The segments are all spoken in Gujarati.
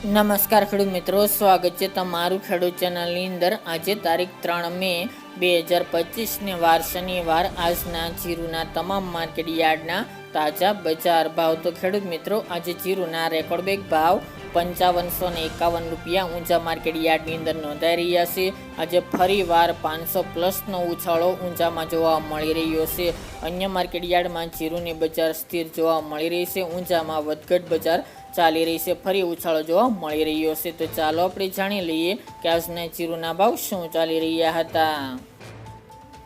નમસ્કાર ખેડૂત મિત્રો, સ્વાગત છે તમારું ખેડૂત ચેનલની અંદર. આજે તારીખ ત્રણ મે બે હજાર પચીસને વાર શનિવાર. આજના જીરુના તમામ માર્કેટ યાર્ડના તાજા બજાર ભાવ. તો ખેડૂત મિત્રો, આજે જીરુના રેકોર્ડ બેગ ભાવ પંચાવનસો ને એકાવન રૂપિયા ઊંચા માર્કેટ યાર્ડની અંદર નોંધાઈ રહ્યા છે. આજે ફરીવાર પાંચસો પ્લસનો ઉછાળો ઊંચામાં જોવા મળી રહ્યો છે. અન્ય માર્કેટ યાર્ડમાં જીરુની બજાર સ્થિર જોવા મળી રહી છે. ઊંચામાં વધઘટ બજાર ચાલી રહી છે. ફરી ઉછાળો જોવા મળી રહ્યો છે. તો ચાલો આપણે જાણી લઈએ કે આજના જીરુના ભાવ શું ચાલી રહ્યા હતા.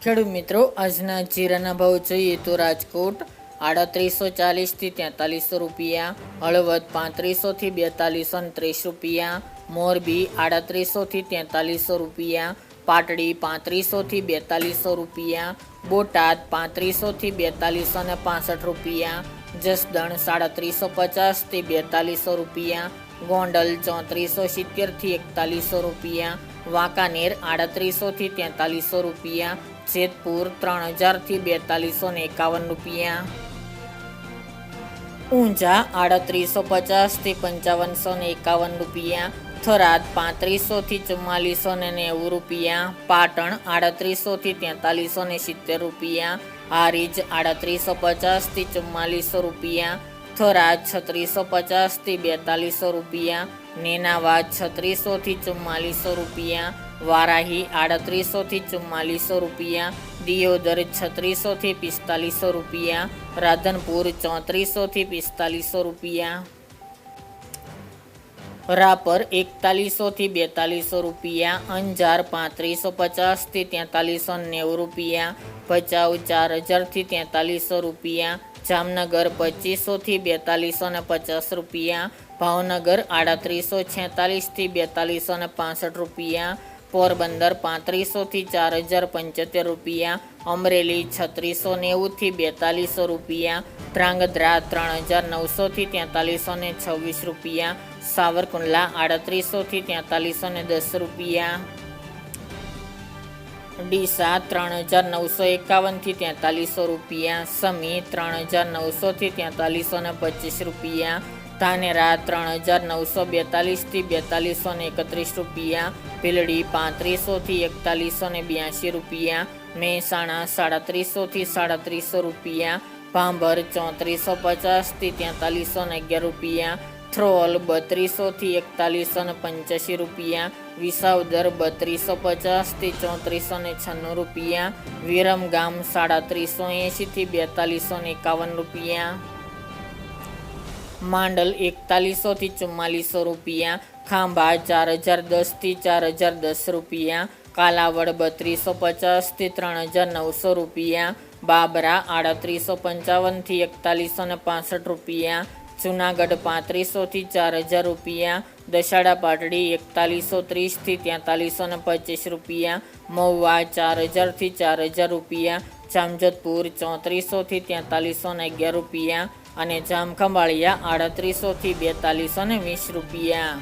ખેડૂત મિત્રો, આજના જીરાના ભાવ જોઈએ તો રાજકોટ આડત્રીસો ચાલીસથી તેતાલીસો રૂપિયા, હળવદ પાંત્રીસોથી બેતાલીસો ને ત્રીસ રૂપિયા, મોરબી આડત્રીસોથી તેતાલીસો રૂપિયા, પાટડી પાંત્રીસોથી બેતાલીસો રૂપિયા, બોટાદ પાંત્રીસોથી બેતાલીસો ને પાસઠ રૂપિયા, જસદણ સાડત્રીસો પચાસથી બેતાલીસો રૂપિયા, ગોંડલ ચોત્રીસો સિત્તેરથી એકતાલીસો રૂપિયા, વાંકાનેર આડત્રીસોથી તેતાલીસો રૂપિયા, જેતપુર ત્રણ હજારથી બેતાલીસો એકાવન રૂપિયા. ઊંઝા આડત્રીસો પચાસથી પંચાવનસો ને એકાવન રૂપિયા, થરાદ પાંત્રીસોથી ચુમ્માલીસો ને નેવું રૂપિયા, પાટણ આડત્રીસોથી તેતાલીસો ને સિત્તેર રૂપિયા, હારીજ આડત્રીસો પચાસથી ચુમ્માલીસો રૂપિયા, થરાદ છત્રીસો પચાસથી બેતાલીસો રૂપિયા, નેનાવાદ છત્રીસોથી ચુમ્માલીસો રૂપિયા વારાહી આડત્રીસોથી ચુમ્માલીસો રૂપિયા દિયોદર છત્રીસોથી પિસ્તાલીસો રૂપિયા રાધનપુર ચોત્રીસોથી પિસ્તાલીસો રૂપિયા રાપર એકતાલીસોથી બેતાલીસો રૂપિયા અંજાર પાંત્રીસો પચાસથી તેતાલીસો નેવું રૂપિયા ભચાઉ ચાર હજારથી તેતાલીસો રૂપિયા જામનગર પચીસોથી બેતાલીસો ને પચાસ રૂપિયા ભાવનગર આડત્રીસો છેતાલીસથી બેતાલીસો ને પાસઠ રૂપિયા પોરબંદર પાંત્રીસોથી ચાર હજાર પંચોતેર રૂપિયા, અમરેલી છત્રીસો નેવુંથી બેતાલીસો રૂપિયા, ધ્રાંગધ્રા ત્રણ હજાર નવસોથી તેતાલીસો ને છવ્વીસ રૂપિયા, સાવરકુંડલા આડત્રીસોથી તેતાલીસો ને દસ રૂપિયા, ડીસા ત્રણ હજાર નવસો એકાવનથી તેતાલીસો રૂપિયા, સમી ત્રણ હજાર નવસોથી તેતાલીસો ને પચીસ રૂપિયા ધાનેરા ત્રણ હજાર નવસો બેતાલીસથી બેતાલીસો ને એકત્રીસ રૂપિયા, ભીલડી પાંત્રીસોથી એકતાલીસો ને બ્યાસી રૂપિયા, મહેસાણા સાડત્રીસોથી સાડત્રીસો રૂપિયા, ભાંભર ચોત્રીસો પચાસથી તેતાલીસો ને અગિયાર રૂપિયા, થ્રોલ બત્રીસોથી એકતાલીસો ને પંચ્યાસી રૂપિયા, વિસાવદર બત્રીસો પચાસથી ચોત્રીસો ને છન્નું રૂપિયા, વિરમગામ સાડત્રીસો એંશીથી બેતાલીસો ને એકાવન રૂપિયા. માંડલ એકતાલીસોથી ચુમ્માલીસો રૂપિયા, ખાંભા ચાર હજાર દસથી ચાર હજાર દસ રૂપિયા, કાલાવડ બત્રીસો પચાસથી ત્રણ હજાર નવસો રૂપિયા, બાબરા આડત્રીસો પંચાવનથી એકતાલીસો ને પાસઠ રૂપિયા, જુનાગઢ પાંત્રીસોથી ચાર હજાર રૂપિયા, દશાડા પાટડી એકતાલીસો ત્રીસથી તેતાલીસો ને પચીસ રૂપિયા, મહુવા ચાર હજારથી ચાર હજાર રૂપિયા, જામજોધપુર ચોત્રીસોથી તેતાલીસો ને અગિયાર રૂપિયા અને જામખંભાળિયા આડત્રીસોથી બેતાલીસો ને વીસ રૂપિયા.